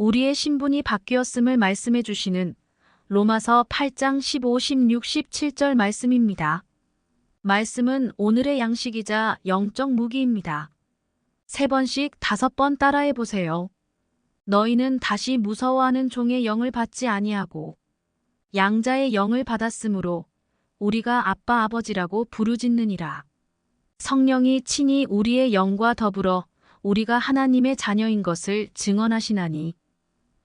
우리의 신분이 바뀌었음을 말씀해 주시는 로마서 8장 15, 16, 17절 말씀입니다. 말씀은 오늘의 양식이자 영적 무기입니다. 세 번씩 다섯 번 따라해 보세요. 너희는 다시 무서워하는 종의 영을 받지 아니하고 양자의 영을 받았으므로 우리가 아빠 아버지라고 부르짖느니라. 성령이 친히 우리의 영과 더불어 우리가 하나님의 자녀인 것을 증언하시나니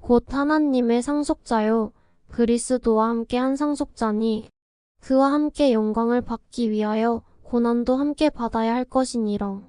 곧 하나님의 상속자요 그리스도와 함께 한 상속자니 그와 함께 영광을 받기 위하여 고난도 함께 받아야 할 것이니라.